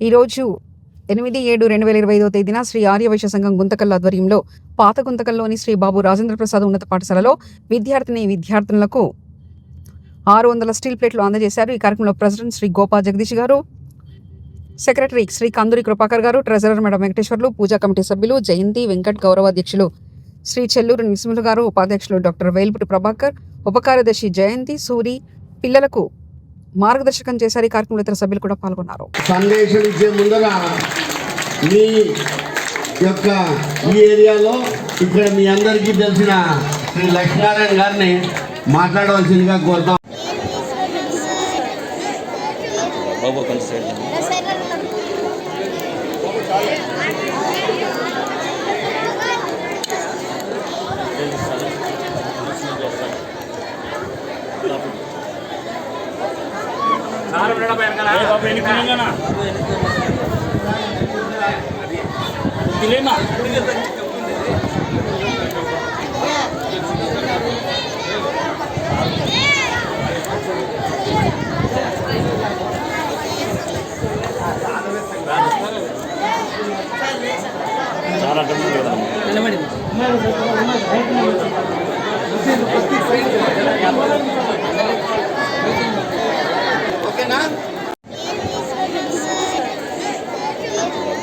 ఈరోజు ఎనిమిది ఏడు రెండు వేల ఇరవై ఐదో తేదీన శ్రీ ఆర్యవైశ్య సంఘం గుంతకల్ ఆధ్వర్యంలో పాత గుంతకల్లోని శ్రీ బాబు రాజేంద్ర ప్రసాద్ ఉన్నత పాఠశాలలో విద్యార్థిని విద్యార్థులకు ఆరు వందల స్టీల్ ప్లేట్లు అందజేశారు. ఈ కార్యక్రమంలో ప్రెసిడెంట్ శ్రీ గోపా జగదీష్ గారు secretary Shri Kanduri Kripakar garu treasurer madam Venkateswarlu puja committee సభ్యులు జయంతి వెంకట్ గౌరవాధ్యక్షులు శ్రీ చెల్లూరు నరసింహులు గారు ఉపాధ్యక్షులు డాక్టర్ వేల్పుటి ప్రభాకర్ ఉపకార్యదర్శి జయంతి సూరి పిల్లలకు మార్గదర్శకం చేశారు. ఈ కార్యక్రమంలో ఇతర సభ్యులు కూడా పాల్గొన్నారు. సందేశం ఇచ్చే ముందర మీ యొక్క ఈ ఏరియాలో ఇక్కడ మీ అందరికీ తెలిసిన శ్రీ లక్ష్మీనారాయణ గారిని మాట్లాడవలసిందిగా కోరుతాం. బాబు కొంచెం సైడ్ చాలా డబ్బులు కదా ఓకేనా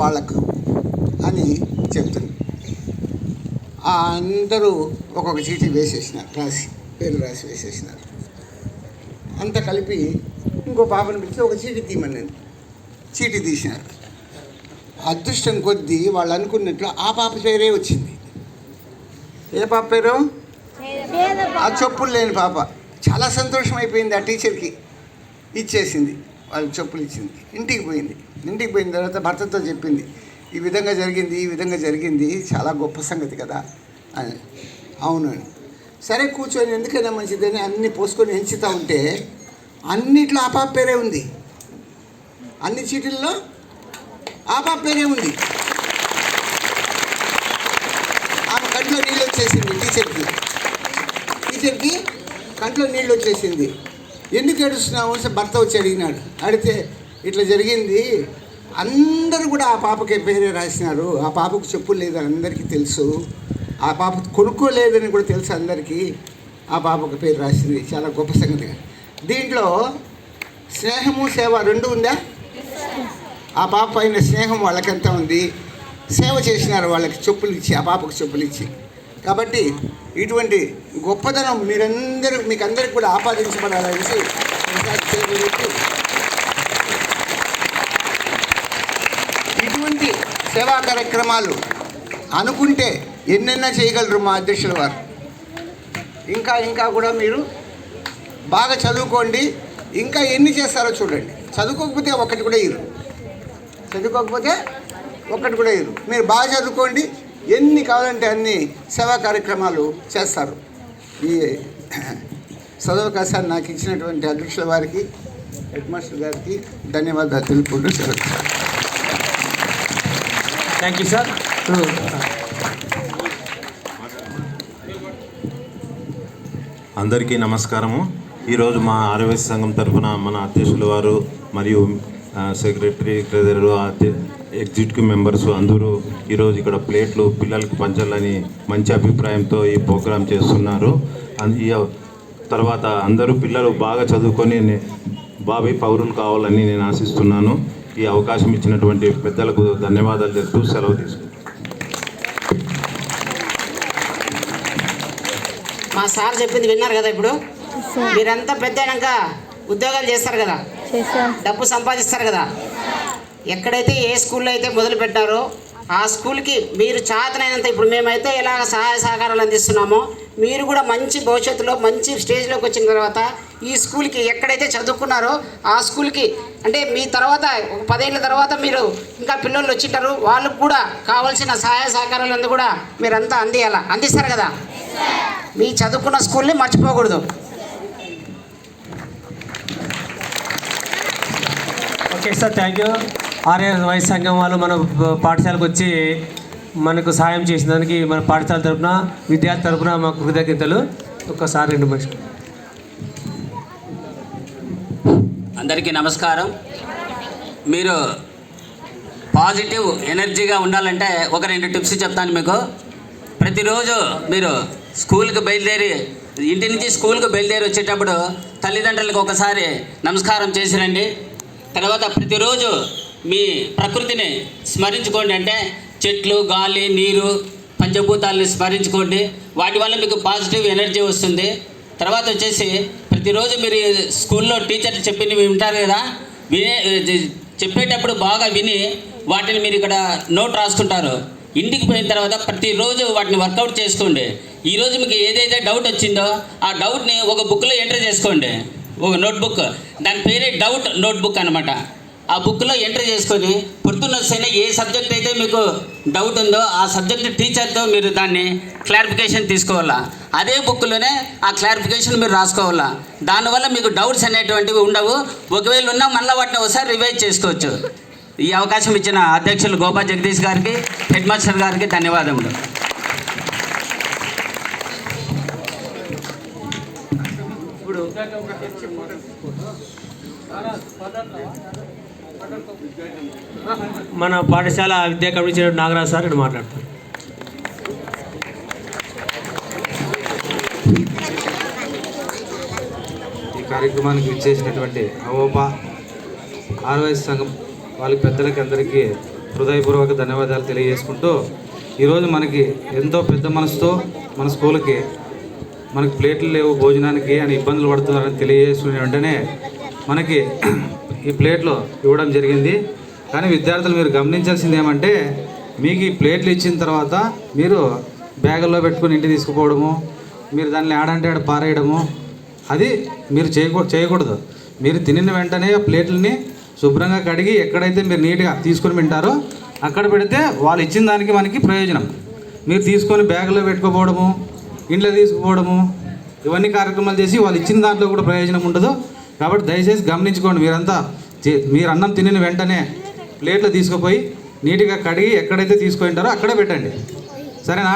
వాళ్ళకు అని చెప్తుంది. అందరూ ఒక్కొక్క చీటీ వేసేసినారు రాసి పేరు రాసి వేసేసినారు. అంతా కలిపి ఇంకో పాపను పిలిచి ఒక చీటీ తీయమన్నాను. చీటీ తీసినారు. అదృష్టం కొద్దీ వాళ్ళు అనుకున్నట్లు ఆ పాప పేరే వచ్చింది. ఏ పాప పేరు? ఆ చెప్పులు లేని పాప. చాలా సంతోషం అయిపోయింది ఆ టీచర్కి. ఇచ్చేసింది. వాళ్ళు చెప్పులు ఇచ్చింది. ఇంటికి పోయింది. ఇంటికి పోయిన తర్వాత భర్తతో చెప్పింది. ఈ విధంగా జరిగింది ఈ విధంగా జరిగింది. చాలా గొప్ప సంగతి కదా అని. అవును. అని. సరే కూర్చొని ఎందుకైనా మంచిదని అన్ని పోసుకొని ఎంచుతూ ఉంటే అన్నిట్లో ఆ పాప పేరే ఉంది. అన్ని చీటీల్లో ఆ పాప పేరే ఉంది. ఆమె కంట్లో నీళ్ళు వచ్చేసింది టీచర్కి. టీచర్కి కంట్లో నీళ్ళు వచ్చేసింది. ఎందుకు ఏడుస్తున్నావు? అని భర్త వచ్చి అడిగినాడు. అడిగితే ఇట్లా జరిగింది. అందరూ కూడా ఆ పాపకి పేరే రాసినారు. ఆ పాపకు చెప్పులు లేదని అందరికీ తెలుసు. ఆ పాప కొనుక్కోలేదని కూడా తెలుసు అందరికీ. ఆ పాపకు పేరు రాసింది. చాలా గొప్ప సంగతిగా దీంట్లో స్నేహము సేవ రెండు ఉందా? ఆ పాప పైన స్నేహం వాళ్ళకెంత ఉంది. సేవ చేసినారు వాళ్ళకి చెప్పులు ఇచ్చి ఆ పాపకు చెప్పులు ఇచ్చి కాబట్టి ఇటువంటి గొప్పతనం మీరందరూ మీకు అందరికి కూడా ఆపాదించబడాలనేసి ఇటువంటి సేవా కార్యక్రమాలు అనుకుంటే ఎన్నెన్నో చేయగలరు మా అధ్యక్షుల వారు. ఇంకా ఇంకా కూడా మీరు బాగా చదువుకోండి. ఇంకా ఎన్ని చేస్తారో చూడండి. చదువుకోకపోతే ఒకటి కూడా ఇరు చదువుకోకపోతే ఒక్కటి కూడా ఇరు మీరు బాగా చదువుకోండి. ఎన్ని కావాలంటే అన్ని సేవా కార్యక్రమాలు చేస్తారు. ఈ సదవకాశాన్ని నాకు ఇచ్చినటువంటి అధ్యక్షుల వారికి హెడ్ మాస్టర్ గారికి ధన్యవాదాలు తెలుపుకుంటూ సెలవు. థ్యాంక్ యూ సార్ అందరికీ నమస్కారము. ఈరోజు మా ఆరోగ్య సంఘం తరఫున మన అధ్యక్షుల వారు మరియు సెక్రటరీ ట్రెజరర్ ఎగ్జిక్యూటివ్ మెంబర్స్ అందరూ ఈరోజు ఇక్కడ ప్లేట్లు పిల్లలకు పంచాలని మంచి అభిప్రాయంతో ఈ ప్రోగ్రాం చేస్తున్నారు. తర్వాత అందరూ పిల్లలు బాగా చదువుకొని బాబీ పౌరులు కావాలని నేను ఆశిస్తున్నాను. ఈ అవకాశం ఇచ్చినటువంటి పెద్దలకు ధన్యవాదాలు తెలుపుతూ సెలవు తీసుకుంటాను మా సార్ చెప్పింది విన్నారు కదా ఇప్పుడు? మీరంతా పెద్ద అయినాక ఉద్యోగాలు చేస్తారు కదా? డబ్బు సంపాదిస్తారు కదా? ఎక్కడైతే ఏ స్కూల్లో అయితే మొదలు పెట్టారో ఆ స్కూల్కి మీరు చేతనైనంత ఇప్పుడు మేమైతే ఇలాగ సహాయ సహకారాలు అందిస్తున్నామో మీరు కూడా మంచి భవిష్యత్తులో మంచి స్టేజ్లోకి వచ్చిన తర్వాత ఈ స్కూల్కి ఎక్కడైతే చదువుకున్నారో ఆ స్కూల్కి అంటే మీ తర్వాత ఒక పదేళ్ళ తర్వాత మీరు ఇంకా పిల్లలు వచ్చింటారు వాళ్ళకు కూడా కావాల్సిన సహాయ సహకారాలు అందు కూడా మీరంతా అందియాల అందిస్తారు కదా? మీ చదువుకున్న స్కూల్ని మర్చిపోకూడదు. Okay sir thank you. RR vice సంఘం వాళ్ళు మన పాఠశాలకు వచ్చి మనకు సాయం చేసిన దానికి మన పాఠశాల తరపున విద్యార్థి తరపున మా కృతజ్ఞతలు. ఒక్కసారి రెండు మనిషి అందరికీ నమస్కారం. మీరు పాజిటివ్ ఎనర్జీగా ఉండాలంటే ఒక రెండు టిప్స్ చెప్తాను మీకు. ప్రతిరోజు మీరు స్కూల్కి బయలుదేరి ఇంటి నుంచి స్కూల్కి బయలుదేరి వచ్చేటప్పుడు తల్లిదండ్రులకు ఒకసారి నమస్కారం చేసిరండి తర్వాత ప్రతిరోజు మీ ప్రకృతిని స్మరించుకోండి అంటే చెట్లు గాలి నీరు పంచభూతాలని స్మరించుకోండి. వాటి వల్ల మీకు పాజిటివ్ ఎనర్జీ వస్తుంది. తర్వాత వచ్చేసి ప్రతిరోజు మీరు స్కూల్లో టీచర్లు చెప్పినవి వింటారు కదా? వినే చెప్పేటప్పుడు బాగా విని వాటిని మీరు ఇక్కడ నోట్ రాసుకుంటారు. ఇంటికి పోయిన తర్వాత ప్రతిరోజు వాటిని వర్కౌట్ చేసుకోండి. ఈరోజు మీకు ఏదైతే డౌట్ వచ్చిందో ఆ డౌట్ని ఒక బుక్లో ఎంటర్ చేసుకోండి. ఒక నోట్బుక్. దాని పేరే డౌట్ నోట్బుక్ అనమాట ఆ బుక్లో ఎంటర్ చేసుకొని పొద్దున్న వస్తేనే ఏ సబ్జెక్ట్ అయితే మీకు డౌట్ ఉందో ఆ సబ్జెక్ట్ టీచర్తో మీరు దాన్ని క్లారిఫికేషన్ తీసుకోవాలా? అదే బుక్లోనే ఆ క్లారిఫికేషన్ మీరు రాసుకోవాలా? దానివల్ల మీకు డౌట్స్ అనేటువంటివి ఉండవు. ఒకవేళ ఉన్నా మళ్ళీ వాటిని ఒకసారి రివైజ్ చేసుకోవచ్చు. ఈ అవకాశం ఇచ్చిన అధ్యక్షులు గోపా జగదీష్ గారికి హెడ్ మాస్టర్ గారికి ధన్యవాదములు. మన పాఠశాల విద్యా కమిటీ నాగరాజ్ సార్ ఇక్కడ మాట్లాడతారు. ఈ కార్యక్రమానికి విచ్చేసినటువంటి అవోపా ఆర్వైఎస్ సంఘం వాళ్ళ పెద్దలకి అందరికీ హృదయపూర్వక ధన్యవాదాలు తెలియజేసుకుంటూ ఈరోజు మనకి ఎంతో పెద్ద మనసుతో మన స్కూల్కి మనకి ప్లేట్లు లేవు భోజనానికి అని ఇబ్బందులు పడుతున్నారని తెలియజేసుకునే వెంటనే మనకి ఈ ప్లేట్లు ఇవ్వడం జరిగింది. కానీ విద్యార్థులు మీరు గమనించాల్సింది ఏమంటే మీకు ఈ ప్లేట్లు ఇచ్చిన తర్వాత మీరు బ్యాగుల్లో పెట్టుకుని ఇంటి తీసుకుపోవడము మీరు దాన్ని ఆడంటే ఆడ పారేయడము అది మీరు చేయకూ చేయకూడదు. మీరు తినిన వెంటనే ఆ ప్లేట్లని శుభ్రంగా కడిగి ఎక్కడైతే మీరు నీట్గా తీసుకొని తింటారో అక్కడ పెడితే వాళ్ళు ఇచ్చిన దానికి మనకి ప్రయోజనం. మీరు తీసుకొని బ్యాగులో పెట్టుకోపోవడము ఇంట్లో తీసుకుపోవడము ఇవన్నీ కార్యక్రమాలు చేసి వాళ్ళు ఇచ్చిన దాంట్లో కూడా ప్రయోజనం ఉండదు కాబట్టి దయచేసి గమనించుకోండి మీరంతా మీరు అన్నం తినిన వెంటనే ప్లేట్లో తీసుకుపోయి నీట్గా కడిగి ఎక్కడైతే తీసుకుంటారో అక్కడే పెట్టండి. సరేనా?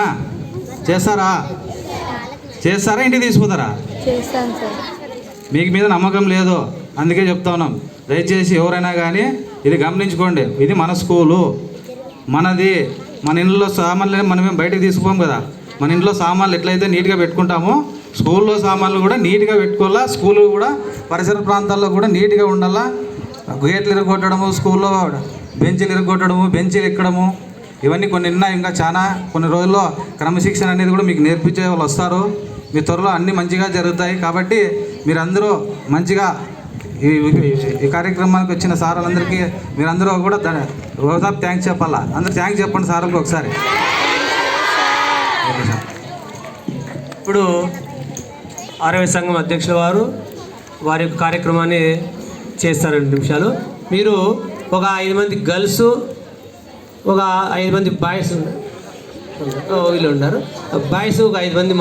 చేస్తారా? చేస్తారా? ఇంటికి తీసుకుపోతారా? మీకు మీద నమ్మకం లేదు అందుకే చెప్తా ఉన్నాం. దయచేసి ఎవరైనా కానీ ఇది గమనించుకోండి ఇది మన స్కూలు మనది మన ఇంట్లో సామాన్లు మనమేం బయటకు తీసుకుపోం కదా. మన ఇంట్లో సామాన్లు ఎట్లయితే నీట్గా పెట్టుకుంటామో స్కూల్లో సామాన్లు కూడా నీట్గా పెట్టుకోవాలా? స్కూల్ కూడా పరిసర ప్రాంతాల్లో కూడా నీట్గా ఉండాలా? గేట్లు ఇరగొట్టడము స్కూల్లో బెంచీలు ఇరగొట్టడము బెంచీలు ఎక్కడము ఇవన్నీ కొన్ని ఉన్నాయి ఇంకా చాలా కొన్ని రోజుల్లో క్రమశిక్షణ అనేది కూడా మీకు నేర్పించే వాళ్ళు వస్తారు. మీ త్వరలో అన్నీ మంచిగా జరుగుతాయి. కాబట్టి మీరందరూ మంచిగా ఈ కార్యక్రమానికి వచ్చిన సార్లందరికీ మీరందరూ కూడా ఒకసారి థ్యాంక్స్ చెప్పాలా? అందరు థ్యాంక్స్ చెప్పండి సార్లకు ఒకసారి. Okay sir. ఇప్పుడు ఆరోగ్య సంఘం అధ్యక్షుల వారు వారి యొక్క కార్యక్రమాన్ని చేస్తారు రెండు నిమిషాలు. మీరు ఒక ఐదు మంది గర్ల్స్ ఒక ఐదు మంది బాయ్స్ ఉన్నారు. వీళ్ళు ఉన్నారు. బాయ్స్ ఒక ఐదు మంది